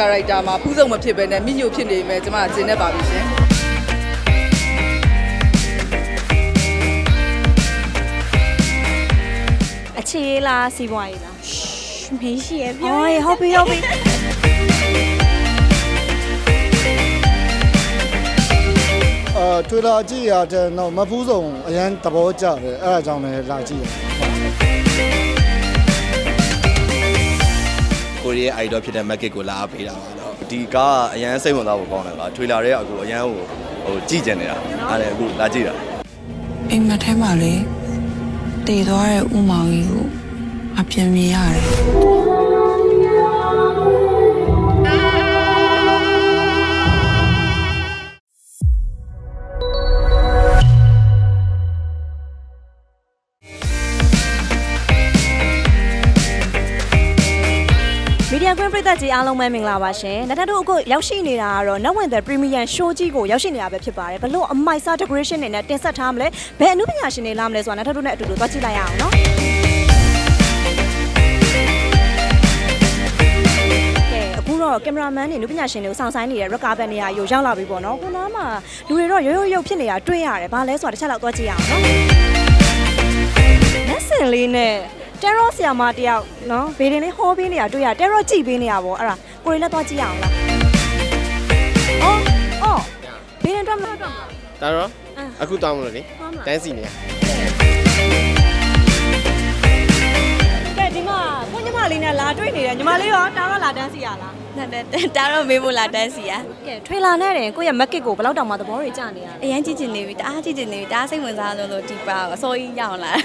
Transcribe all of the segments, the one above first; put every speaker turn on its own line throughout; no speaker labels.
character မှာဖူးစုံမဖြစ်ဘဲနဲ့မိညိုဖြစ်နေမယ်ကျွန်မကျင်နေပါပြီရှင်
အခြေလားစီးပွားရေးလား
没戏，
ဟောရေဟုတ်ပြီဟုတ်ပြီ
အာထွေလာကြည့်ရတဲ့တော့မဖူးဆုံးအရန်သဘောကျတယ်အဲ့ဒါကြောင့်လည်းလာကြည့်ရ
ကိုရီးယား idol ဖြစ်တဲ့ market ကိုလာအားပေးတာပါတော့ဒီကားကအရန်စိတ်ဝင်စားဖို့ကောင်းတယ်ပါထွေလာတဲ့အခုအရန်ဟိုဟိုကြည့်ကျင်နေတာအဲ့ဒါအခုလာကြည့်တာ
အိမ်မက်ထဲမှာလေတည်သွားတဲ့ဥမောင်ကြီးကိုအပြင်းမြင်ရတယ်
မီဒီယာကွင်းပရိသတ်ကြီးအားလုံးပဲမင်္ဂလာပါရှင်။နောက်ထပ်တို့အခုရောက်ရှိနေတာကတော့နောက်ဝင်တဲ့ Premium Show ကြီးကိုရောက်ရှိနေတာပဲဖြစ်ပါတယ်။ဘလို့အမိုက်စား decoration တွေနဲ့တင်ဆက်ထားမလဲ။ဘယ်အမှုပညာရှင်တွေလာမလဲဆိုတာနောက်ထပ်တို့နဲ့အတူတူသွားကြည့်လိုက်ရအောင်နော်။ကဲအခုတော့ကင်မရာမန်တွေနုပညာရှင်တွေကိုစောင့်ဆိုင်းနေတဲ့ red carpet နေရာကိုရောက်လာပြီပေါ့နော်။ခုနကမှလူတွေတော့ရုပ်ရုပ်ရုပ်ဖြစ်နေတာတွေ့ရတယ်။ဘာလဲဆိုတာတစ်ချက်လောက်သွားကြည့်ရအောင်နော်။လက်စင်လေးနဲ့ တဲရော့ဆရာမတယောက်နော်ဗေဒင်လေးဟောပေးနေတာတွေ့ရတဲရော့ကြည့်ပေးနေတာပေါ့အဲ့ဒါကိုရီလည်းသွားကြည့်ရအောင်လားအော်အော်ဗေဒင်တော့မတော့တော့
ဒါတော့
အ
ခုတောင်းမလို့လေတန်းစီနေရ
ကဲဒီမှာကိုညီမလေးနဲ့လာတွေ့နေတယ်ညီမလေးရောတာတော့လာတန်းစီရလား
နာတာတော့မေးဖို့လာတန်းစီရ
ကဲထရေလာနဲ့တယ်ကိုရဲ့ market ကိုဘယ်လောက်တောင်မှသဘောတွေကျနေရလဲ
အရင်ကြည့်ချင်နေပြီတအားကြည့်ချင်နေပြီတအားစိတ်ဝင်စားလို့လို့ဒီပါအစိုးရရအောင်လား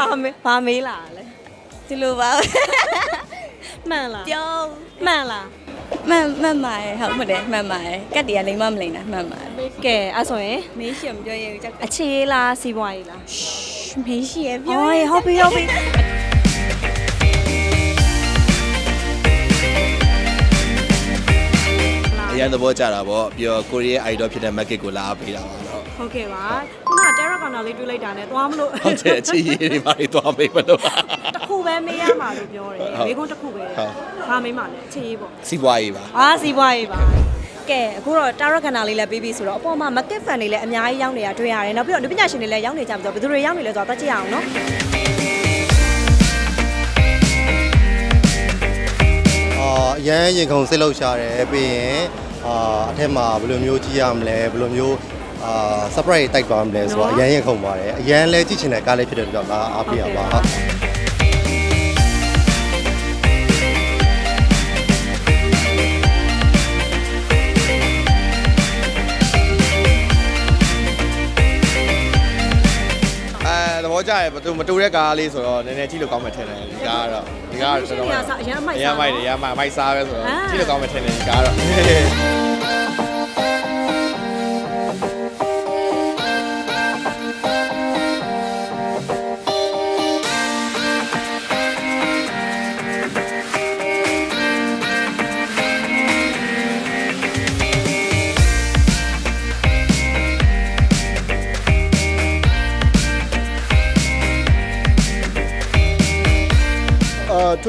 ဘာမေးဘာမေးလာလဲ
ဒီလိုပါ
မှန်လား
ပြော
မှန်လား
မှန်မှန်ပါတယ်ဟုတ်မတယ်မှန်ပါတယ်ကတ်တည်းကလိမ့်မမလိမ့်တာမှန်ပါတယ်
ကဲအဲ့ဆိုရင်
မေးရှင်မပြောရဘူးကြောက်
အခြေလားစီးပွားရေးလား
မေးရှင်ပြော
ဟောရေဟုတ်ပြီဟုတ်ပြီ
အရန်သဘောကျတာပေါ့ပြီးတော့ကိုရီးယား idol ဖြစ်တဲ့ market ကိုလာအားပေးတာပါတော့
ဟုတ်ကဲ့ပါခုနက Terra Corner လေးတွေ့လိုက်တာနဲ့သွားမလို့
ဟုတ်တယ်အချီရည်တွေပါတွေသွားမေးမလို့
တစ်ခုပဲမေးရမှာလို့ပြောတယ်
ဟုတ်
မေးခွန်းတစ်ခုပဲ
ဟုတ်
ဘာမေးမှာလဲအခြေရေးပေါ့
စီးပွားရေးပါ
အာစီးပွားရေးပါကဲအခုတော့ Terra Corner လေးလည်းပြီးပြီဆိုတော့အပေါ်မှာ market fan တွေလည်းအများကြီးရောက်နေတာတွေ့ရတယ်နောက်ပြီးတော့လူပညာရှင်တွေလည်းရောက်နေကြပြီဆိုတော့ဘယ်သူတွေရောက်နေလဲဆိုတော့တွက်ကြည့်ရအောင်နော်
အာအရန်ရင်ခုန်စိတ်လှုပ်ရှားတယ်ပြီးရင်အာအထက်မှာဘယ်လိုမျိုးကြည့်ရမလဲဘယ်လိုမျိုး အာ surprise တိုက်သွားမလဲဆိုတော့အရန်ရင်ခုန်ပါတယ်အရန်လဲကြည့်ချင်တဲ့ကားလေးဖြစ်တဲ့အတွက်ကြောင့်လာအားပေးရပါဟုတ်
အဲသဘောကျရယ်မတူမတူတဲ့ကားလေးဆိုတော့နည်းနည်းကြည့်လို့ကောင်းမှထင်တယ်ဒီကားကတော့ဒီကားကတော့တော်တော်
အရင်အမိုက်
အရင်မိုက်တယ်ရမိုက်မိုက်စားပဲဆိုတော့
အာ
ကြည့်လို့ကောင်းမှထင်တယ်ဒီကားကတော့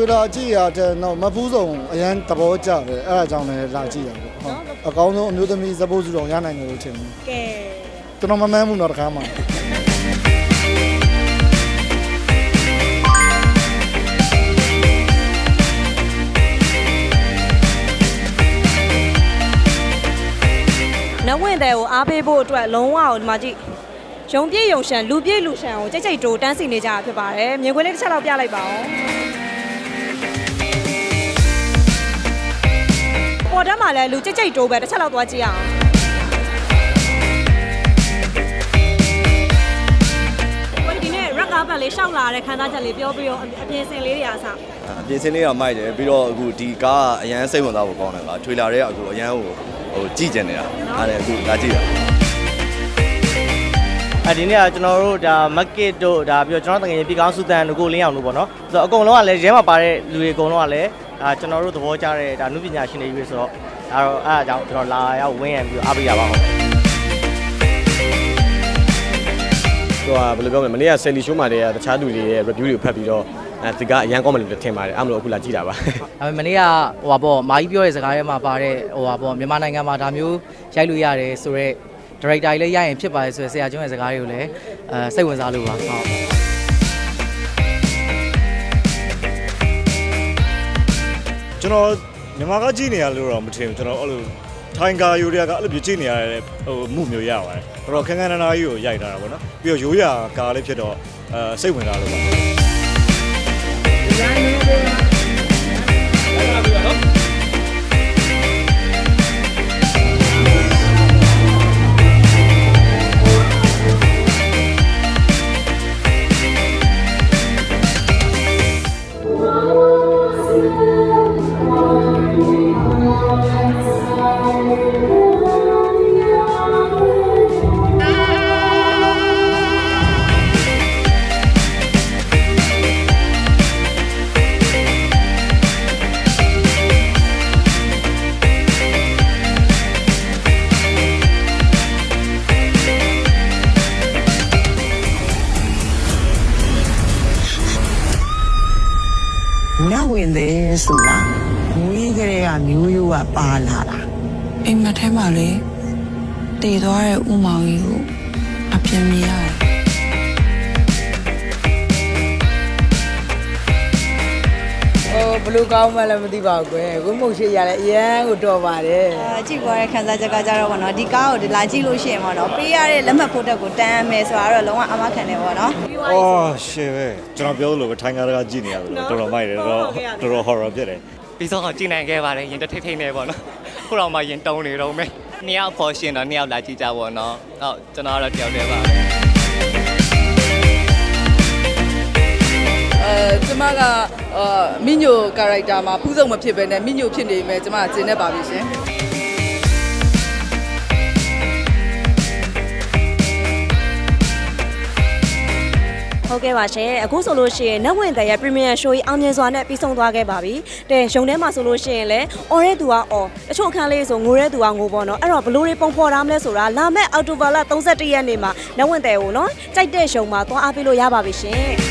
အာထွေလာကြည့်ရတဲ့တော့မဖူးဆုံးအရန်သဘောကျတယ်အဲ့ဒါကြောင့်လည်းလာကြည့်ရပေါ့ဟုတ်အကောင်းဆုံးအမျိုးသမီးစပုတ်စုတော်ရနိုင်တယ်လို့ထင်တယ်
ကဲ
ကျွန်တော်မမှန်းဘူးတော့တခါမှ
နဝင့်တဲ့ကိုအားပေးဖို့အတွက်လုံးဝဒီမှာကြည့်ရုံပြည့်ရုံရှန်လူပြည့်လူရှန်ကိုကြိတ်ကြိတ်တိုးတန်းစီနေကြတာဖြစ်ပါတယ်မြင်ကွင်းလေးတစ်ချက်လောက်ပြလိုက်ပါဦး လည်းလူကြိတ်ကြိတ်တိုးပဲတစ်ချက်လောက်သွားကြည့်အောင်ကိုဒီနေ့ red carpet လေးရှောက်လာတဲ့ခန်းသားချက်လေးပြောပြီးတော့အပြင်စင်လေးတွေအားစား
အပြင်စင်းလေးတော့မိုက်တယ်ပြီးတော့အခုဒီကားကအရန်စိတ်ဝင်စားဖို့ကောင်းတယ်ပါထွေလာတဲ့အခုအရန်ဟိုဟိုကြည့်ကျင်နေတာအဲ့ဒါအခုလာကြည့်တာ
အဲဒီနေ့ကကျွန်တော်တို့ဒါ market တို့ဒါပြီးတော့ကျွန်တော်တကယ်ကြီးပြည်ကောင်းစုတန်တို့ကိုလင်းအောင်တို့ပေါ့နော်ဆိုတော့အကုန်လုံးကလည်းရဲမှာပါတဲ့လူတွေအကုန်လုံးကလည်းဒါကျွန်တော်တို့သဘောကျတဲ့ဒါနုပညာရှင်တွေကြီးပဲဆိုတော့ ဒါတော့အဲ့အကြောင်းကျွန်တော်လာရောက်ဝင်းရံပြီးတော့အားပေးရပါအောင်
သူက
ဘယ်လိုပြောမလဲမနေ့ကဆယ်လီရှိုးမှာတည်းကတခြားလူတွေရဲ့ review တွေကိုဖတ်ပြီးတော့အဲဒီကအရန်ကောင်းမယ်လို့ထင်ပါတယ်အဲ့မလို့အခုလာကြည့်တာပါ
ဒါပေမဲ့မနေ့ကဟိုပါပေါ့မာကြီးပြောတဲ့စကားထဲမှာပါတဲ့ဟိုပါပေါ့မြန်မာနိုင်ငံမှာဒါမျိုးရိုက်လို့ရတယ်ဆိုတော့ director ကြီးလည်းရိုက်ရင်ဖြစ်ပါတယ်ဆိုရယ်ဆရာကျွန်းရဲ့စကားတွေကိုလည်းအဲစိတ်ဝင်စားလို့ပါဟုတ်
ကျွန်တော် မြန်မာကကြည့်နေရလို့တော့မထင်ဘူးကျွန်တော်အဲ့လိုထိုင်ကာယူရီးယားကအဲ့လိုမျိုးကြည့်နေရတဲ့ဟိုမှုမျိုးရပါတယ်တော်တော်ခန်းခန်းနားနားကြီးကိုရိုက်ထားတာပေါ့နော်ပြီးတော့ရိုးရာကားလေးဖြစ်တော့အဲစိတ်ဝင်စားလို့ပါ
နတ်ဝင်တယ်ဆိုတာမွေးကလေးကမျိုးရိုးကပါလာတာအိမ်မက်ထဲမှာလေတည်သွားတဲ့ဥမောင်ကြီးကိုအပြင်းမြင်ရတယ်
ဘလူးကောင်းမှလည်းမသိပါဘူးကွယ်ကိုမုတ်ရှိရလဲအရန်ကိုတော်ပါတယ်
အာကြည့်ပေါ်တဲ့ခန်းစားချက်ကကြတော့ဗောနော်ဒီကားကိုဒီလာကြည့်လို့ရှိရင်ဗောနော်ပေးရတဲ့လက်မှတ်ဖို့တက်ကိုတန်းမယ်ဆိုတာတော့လုံးဝအမခံတယ်ဗောနော်
အော်ရှေ့ပဲကျွန်တော်ပြောလို့ပဲထိုင်ကားကကြည့်နေရတယ်တော်တော်မိုက်တယ်တော်တော်တော်တော် horror ဖြစ်တယ်
ပြီးဆုံးအောင်ကြည့်နိုင်ခဲ့ပါတယ်ရင်တထိတ်ထိတ်နေပေါ့နော်ခုတော့မှရင်တုံနေတော့မယ်နှစ်ယောက်ပေါ်ရှင်တော့နှစ်ယောက်လာကြည့်ကြပါတော့ဟုတ်ကျွန်တော်ကတော့တယောက်တည်းပါ
ကျမကအာမိညိုကာရိုက်တာမှာဖူးစုံမဖြစ်ပဲနဲ့မိညိုဖြစ်နေမယ်ကျမကကျင်နေပါပြီရှင်
ဟုတ်ကဲ့ပါရှင်အခုဆိုလို့ရှိရင်နတ်ဝင်တဲ့ရဲ့ Premier Show ကြီးအောင်မြင်စွာနဲ့ပြီးဆုံးသွားခဲ့ပါပြီတဲ့ရုံထဲမှာဆိုလို့ရှိရင်လည်းអော်တဲ့သူကអော်တချို့အခန်းလေးဆိုငိုတဲ့သူကငိုပေါ့နော်အဲ့တော့ဘလို့တွေပုံဖော်ထားမလဲဆိုတာလာမဲ့အောက်တိုဘာလ31ရက်နေ့မှာနတ်ဝင်တဲ့ကိုနော်ကြိုက်တဲ့ရုံမှာသွားအားပေးလို့ရပါပြီရှင်